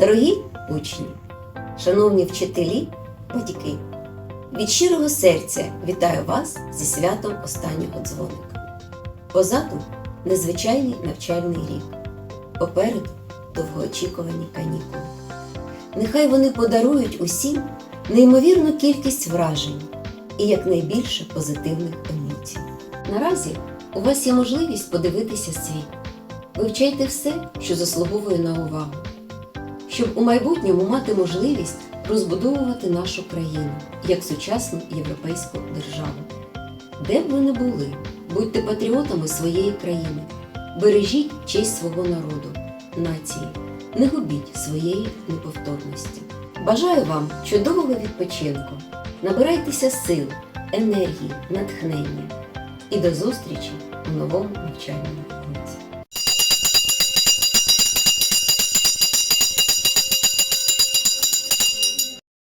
Дорогі учні, шановні вчителі, батьки, від щирого серця вітаю вас зі святом останнього дзвоника. Позаду незвичайний навчальний рік, попереду довгоочікувані канікули. Нехай вони подарують усім неймовірну кількість вражень і якнайбільше позитивних емоцій. Наразі у вас є можливість подивитися світ. Вивчайте все, що заслуговує на увагу, щоб у майбутньому мати можливість розбудовувати нашу країну як сучасну європейську державу. Де б ви не були, будьте патріотами своєї країни, бережіть честь свого народу, нації, не губіть своєї неповторності. Бажаю вам чудового відпочинку, набирайтеся сил, енергії, натхнення і до зустрічі у новому навчальному році.